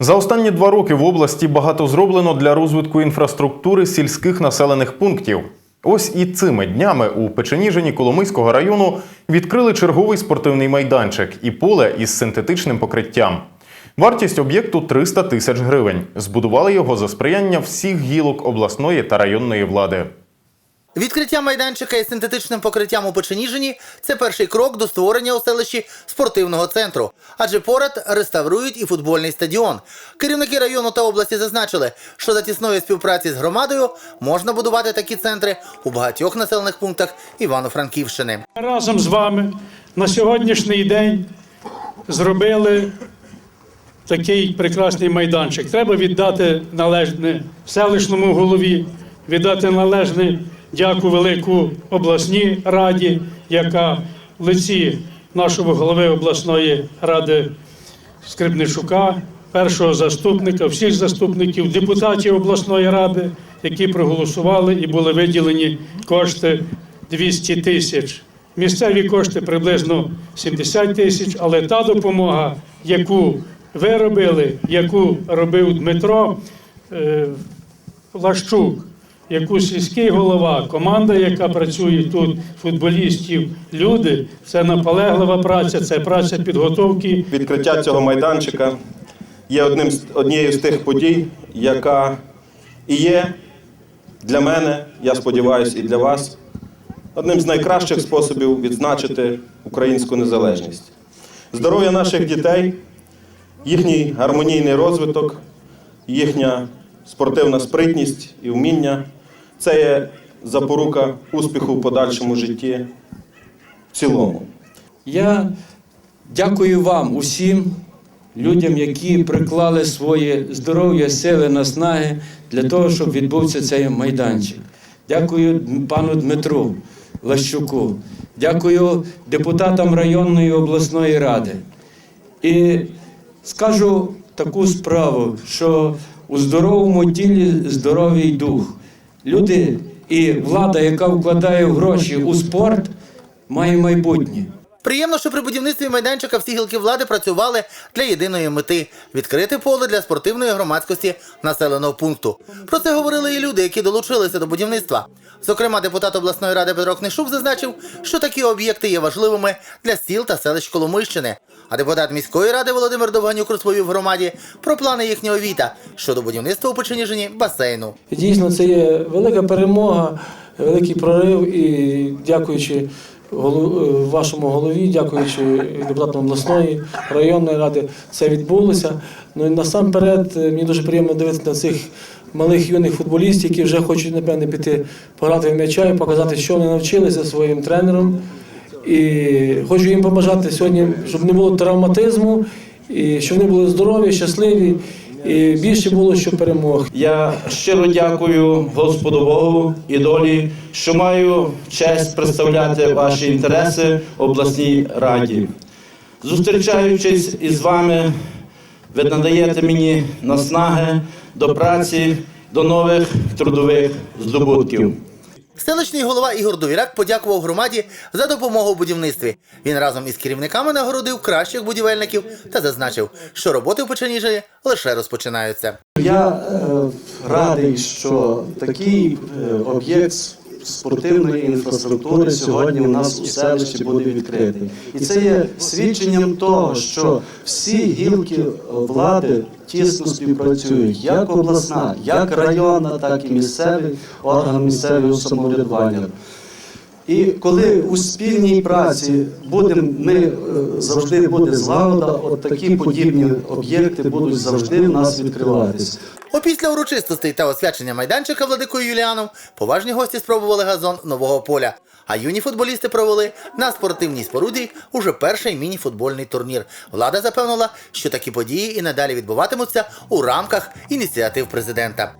За останні два роки в області багато зроблено для розвитку інфраструктури сільських населених пунктів. Ось і цими днями у Печеніжині Коломийського району відкрили черговий спортивний майданчик і поле із синтетичним покриттям. Вартість об'єкту 300 тисяч гривень. Збудували його за сприяння всіх гілок обласної та районної влади. Відкриття майданчика із синтетичним покриттям у Печеніжині – це перший крок до створення у селищі спортивного центру. Адже поряд реставрують і футбольний стадіон. Керівники району та області зазначили, що за тісної співпраці з громадою можна будувати такі центри у багатьох населених пунктах Івано-Франківщини. Разом з вами на сьогоднішній день зробили такий прекрасний майданчик. Треба віддати належне селищному голові, віддати належне дяку велику обласній раді, яка в лиці нашого голови обласної ради Скрипничука, першого заступника, всіх заступників, депутатів обласної ради, які проголосували і були виділені кошти 200 тисяч. Місцеві кошти приблизно 70 тисяч, але та допомога, яку ви робили, яку робив Дмитро е, Лащук, яку сільський голова, команда, яка працює тут, футболістів, люди, це наполеглива праця, це праця підготовки Відкриття цього майданчика є одним однією з тих подій, яка і є для мене, я сподіваюся, і для вас одним з найкращих способів відзначити українську незалежність. Здоров'я наших дітей, їхній гармонійний розвиток, їхня спортивна спритність і вміння це є запорука успіху в подальшому житті в цілому. Я дякую вам усім людям, які приклали своє здоров'я, сили, наснаги для того, щоб відбувся цей майданчик. Дякую пану Дмитру Лащуку, дякую депутатам районної обласної ради. І скажу таку справу, що у здоровому тілі здоровий дух. Люди і влада, яка вкладає гроші у спорт, має майбутнє. Приємно, що при будівництві майданчика всі гілки влади працювали для єдиної мети відкрити поле для спортивної громадськості населеного пункту. Про це говорили і люди, які долучилися до будівництва. Зокрема, депутат обласної ради Петро Книшук зазначив, що такі об'єкти є важливими для сіл та селищ Коломийщини. А депутат міської ради Володимир Довганюк розповів громаді про плани їхнього віта щодо будівництва у Печеніжині басейну. Дійсно, це є велика перемога, великий прорив і дякуючи голу- вашому голові, дякуючи депутатам обласної районної ради, це відбулося. Ну і насамперед е, мені дуже приємно дивитися на цих малих юних футболістів, які вже хочуть напевне піти пограти в м'яча і показати, що вони навчилися своїм тренером. І хочу їм побажати сьогодні, щоб не було травматизму, і щоб вони були здорові, щасливі, і більше було що перемог. Я щиро дякую Господу Богу і долі, що маю честь представляти ваші інтереси обласній раді. Зустрічаючись із вами, ви надаєте мені наснаги до праці, до нових трудових здобутків. Селищний голова Ігор Довіряк подякував громаді за допомогу у будівництві. Він разом із керівниками нагородив кращих будівельників та зазначив, що роботи в Печеніжеві лише розпочинаються. Я е, радий, що такий е, об'єкт спортивної інфраструктури сьогодні у нас у селищі буде відкритий. І це є свідченням того, що всі гілки влади тісно співпрацюють, як обласна, як районна, так і місцевий орган місцевого самоврядування. І коли у спільній праці будемо, ми е, завжди буде злагода, от такі подібні об'єкти будуть завжди в нас відкриватися. Опісля урочистостей та освячення майданчика владикою Юліаном поважні гості спробували газон нового поля. А юні футболісти провели на спортивній споруді уже перший міні-футбольний турнір. Влада запевнила, що такі події і надалі відбуватимуться у рамках ініціатив президента.